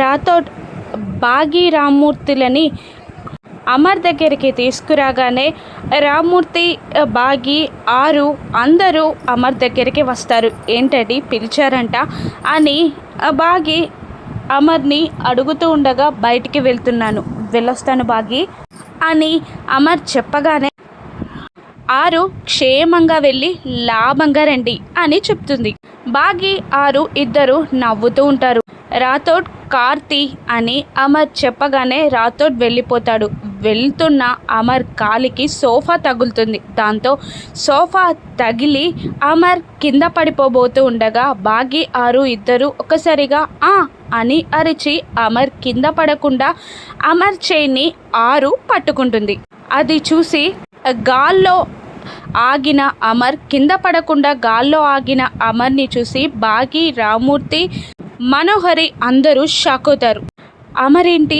రాథోడ్ బాగి రామ్మూర్తులని అమర్ దగ్గరికి తీసుకురాగానే రామ్మూర్తి బాగి ఆరు అందరూ అమర్ దగ్గరికి వస్తారు. ఏంటండి పిలిచారంట అని బాగి అమర్ని అడుగుతూ ఉండగా బయటికి వెళ్తున్నాను. వెళ్ళొస్తాను బాగి అని అమర్ చెప్పగానే ఆరు క్షేమంగా వెళ్ళి లాభంగా రండి అని చెప్తుంది. బాగి ఆరు ఇద్దరు నవ్వుతూ ఉంటారు. రాథోడ్ కార్తీ అని అమర్ చెప్పగానే రాథోడ్ వెళ్ళిపోతాడు. వెళ్తున్న అమర్ కాలికి సోఫా తగులుతుంది. దాంతో సోఫా తగిలి అమర్ కింద పడిపోబోతూ ఉండగా బాగి ఆరు ఇద్దరు ఒకసారిగా ఆ అని అరిచి అమర్ కింద పడకుండా అమర్ చేయిని ఆరు పట్టుకుంటుంది. అది చూసి గాల్లో ఆగిన అమర్ కింద పడకుండా గాల్లో ఆగిన అమర్ని చూసి బాగి రామూర్తి మనోహరి అందరూ షాక్ అవుతారు. అమరేంటి?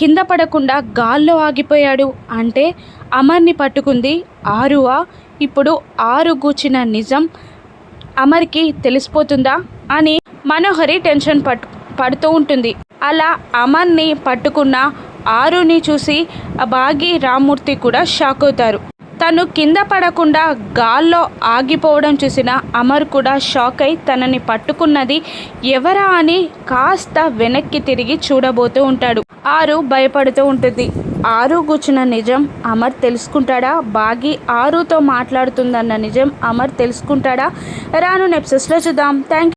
కింద పడకుండా గాల్లో ఆగిపోయాడు అంటే అమర్ని పట్టుకుంది ఆరువా. ఇప్పుడు ఆరు గూచిన నిజం అమర్కి తెలిసిపోతుందా అని మనోహరి టెన్షన్ పట్టు పడుతూ ఉంటుంది. అలా అమర్ని పట్టుకున్న ఆరుని చూసి ఆ బాగి రామ్మూర్తి కూడా షాక్ అవుతారు. తను కింద పడకుండా గాల్లో ఆగిపోవడం చూసిన అమర్ కూడా షాక్ అయి తనని పట్టుకున్నది ఎవరా అని కాస్త వెనక్కి తిరిగి చూడబోతూ ఉంటాడు. ఆరు భయపడుతూ ఉంటుంది. ఆరు కూర్చున్న నిజం అమర్ తెలుసుకుంటాడా? బాగి ఆరుతో మాట్లాడుతుందన్న నిజం అమర్ తెలుసుకుంటాడా? రాను నెప్సెస్లో చూద్దాం. థ్యాంక్